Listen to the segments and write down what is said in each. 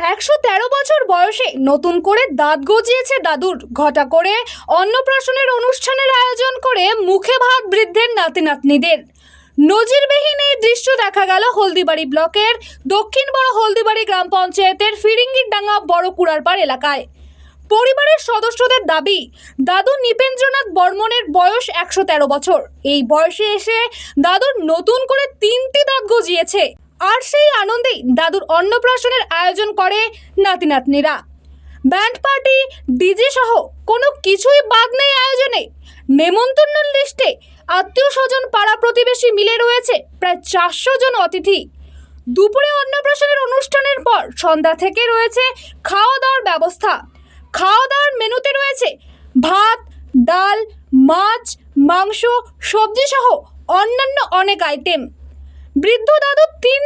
একশো তেরো বছর বয়সে নতুন করে দাঁত গজিয়েছে দাদুর। ঘটা করে অন্নপ্রাশনের অনুষ্ঠানের আয়োজন করে মুখে ভাত বৃদ্ধের নাতি নাতনিদের নজিরবিহীন এই দৃশ্য দেখা গেল হলদিবাড়ি ব্লকের দক্ষিণ বড় হলদিবাড়ি গ্রাম পঞ্চায়েতের ফিরিঙ্গির ডাঙ্গা বড় কুড়ারপাড় এলাকায়। পরিবারের সদস্যদের দাবি, দাদু নিপেন্দ্রনাথ বর্মনের বয়স একশো তেরো বছর। এই বয়সে এসে দাদুর নতুন করে তিনটি দাঁত গজিয়েছে। আর সেই আনন্দেই দাদুর অন্নপ্রাশনের আয়োজন করে নাতি নাতনিরা ব্যান্ড পার্টি, ডিজে সহ কোনো কিছুই বাদ নেই আয়োজনে। নেমন্তন্ন লিস্টে আত্মীয় স্বজন পাড়া প্রতিবেশী মিলে রয়েছে প্রায় চারশো জন অতিথি। দুপুরে অন্নপ্রাশনের অনুষ্ঠানের পর সন্ধ্যা থেকে রয়েছে খাওয়া দাওয়ার ব্যবস্থা। খাওয়া দাওয়ার মেনুতে রয়েছে ভাত, ডাল, মাছ, মাংস সবজি সহ অন্যান্য অনেক আইটেম। বৃদ্ধ দাদু তিন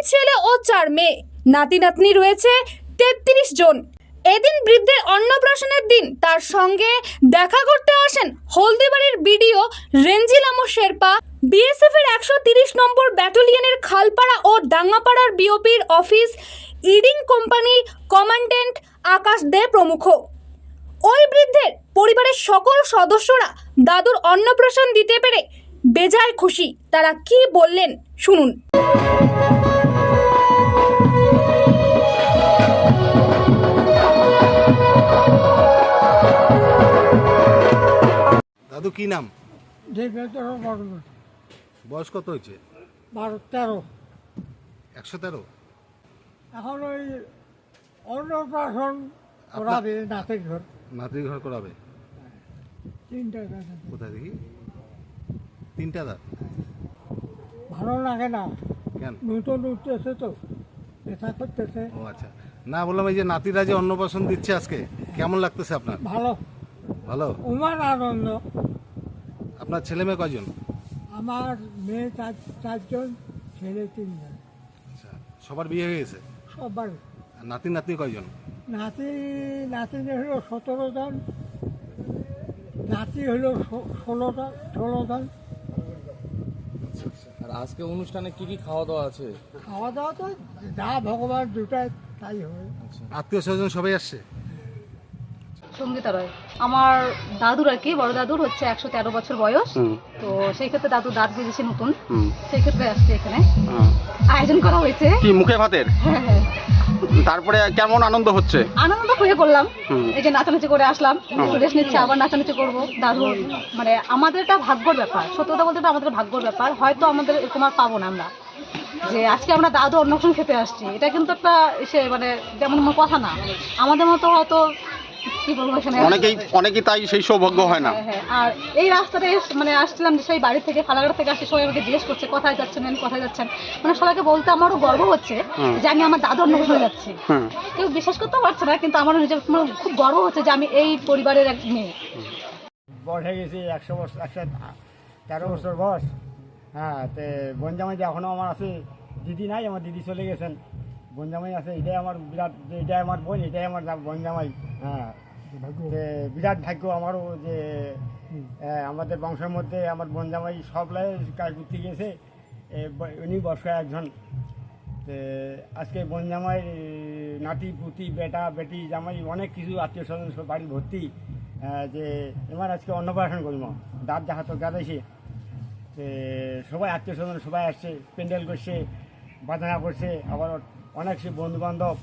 মেয়ে নাতি নাতনি রয়েছে তেত্রিশ জন। এদিন বৃদ্ধের অন্নপ্রাশনের দিন, তার সঙ্গে দেখা করতে আসেন হলদিবাড়ির বিডিও রেঞ্জিলামো শেরপা। বিএসএফ এর একশো তিরিশ নম্বর ব্যাটালিয়নের খালপাড়া ও ডাঙ্গাপাড়ার বিওপির অফিস, ইডিং কোম্পানি কমান্ডেন্ট আকাশ দে প্রমুখ। ওই বৃদ্ধের পরিবারের সকল সদস্যরা দাদুর অন্নপ্রাশন দিতে পেরে বেজায় খুশি। তারা কি বললেন শুনুন। দাদু কি নাম? বয়স কত হয়েছে? বারো তেরো। একশো তেরো? এখন ওই অন্নপ্রাশন করাবে নাতের ঘর। নাতির ঘর করাবে? তিনটা গাছে। কোথায় দেখি? তিনটা দাঁত? ভালো লাগে না। কেন? নতুন উঠতেছে তো ব্যথা করতেছে। ও আচ্ছা। না বললাম এই যে নাতিরা যে অন্নপ্রাশন দিচ্ছে আজকে কেমন লাগতেছে আপনার? ভালো। ভালো? উমার আনন্দ। আপনার ছেলে মেয়ে কয়জন আমার মেয়ে চার চারজন ছেলে তিনজন। আচ্ছা সবার বিয়ে হয়ে গেছে? সবার। আর নাতি নাতনি কয়জন? নাতি নাতিদের হলো সতেরো জন নাতি হলো ষো- ষোলো জন ষোলো জন। আর আজকে অনুষ্ঠানে কি কি খাওয়া দাওয়া আছে? খাওয়া দাওয়া তো যা ভগবান দুটাই তাই হয়। আত্মীয় স্বজন সবাই আসছে? সঙ্গীতা রয়। আমার দাদুর আর কি বড় দাদুর হচ্ছে একশো তেরো বছর বয়স। তো সেই ক্ষেত্রে দাদু দাঁত বেজেছে নতুন। সেই ক্ষেত্রে আসছে এখানে। আয়োজন করা হয়েছে। কি মুখে ভাতের? হ্যাঁ হ্যাঁ। তারপরে কেমন আনন্দ হচ্ছে? আনন্দ খুঁজে করলাম। এই যে নাচানাচি করে আসলাম। রেস্ট নিচ্ছে আবার নাচানাচি করব। দাদু মানে আমাদের এটা ভাগ্যর ব্যাপার। সত্য কথা বলতে এটা আমাদের ভাগ্যর ব্যাপার। হয়তো আমাদের এরকম আর পাবো না আমরা। যে আজকে আমরা দাদু অন্নপ্রাশন খেতে আসছি। এটা কিন্তু একটা এসে মানে যেমন কথা না। আমাদের মতো হয়তো অনেকেই অনেকেই তাই সেই সৌভাগ্য হয় না। হ্যাঁ, হ্যাঁ। আর এই রাস্তাতে মানে আসছিলাম যে সেই বাড়ি থেকে ফালাঘাট থেকে আসছে সবাই আমাকে জিজ্ঞেস করছে কোথায় যাচ্ছেন আমি কোথায় যাচ্ছেন? মানে সবাইকে বলতে আমারও গর্ব হচ্ছে যে আমি আমার যাচ্ছি। কেউ বিশ্বাস করতে পারছে না কিন্তু আমারও নিজের আমার খুব গর্ব হচ্ছে যে আমি এই পরিবারের এক মেয়ে। বয়স হয়ে গেছে একশো বছর একশো তেরো বছর বয়স। হ্যাঁ তে বনজামাই যে এখনও আমার আছে দিদি নাই আমার দিদি চলে গেছেন। বনজামাই আছে এটাই আমার বিরাট যে এটাই আমার বোন এটাই আমার বনজামাই। হ্যাঁ। বিরাট ভাগ্য আমারও যে আহ, আমাদের বংশের মধ্যে আমার বনজামাই সব লাই কাজ করতে ব- উনি বর্ষায় একজন। তে আজকে বনজামাই নাতি পুতি বেটা বেটি জামাই অনেক কিছু আত্মীয় স্বজন সব বাড়ি ভর্তি। যে এবার আজকে অন্নপ্রাশন করব। দাঁত যাহা তো গাদাইছে। তে সবাই আত্মীয় স্বজন সবাই আসছে প্যান্ডেল করছে। বাজনা করছে। আবার অনেক সে বন্ধু বান্ধব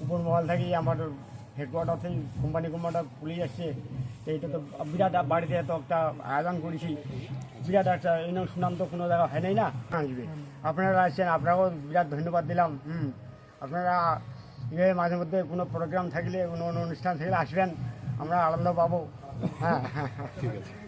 উপর মহল থেকে আমার হেডকোয়ার্টার থেকে কোম্পানি কোম্পানিটা পুলিশ আসছে। তো এটা তো বিরাট বাড়িতে এত একটা আয়োজন করেছি। বিরাট একটা এই নাম সুনাম তো কোনো জায়গা হয় নাই না। আসবে। আপনারা আসছেন, আপনারাও বিরাট ধন্যবাদ দিলাম। হুম। আপনারা এভাবে মাঝে মধ্যে কোনো প্রোগ্রাম থাকলে, কোনো অনুষ্ঠান থাকলে আসবেন। আমরা আনন্দ পাবো। হ্যাঁ। ঠিক আছে।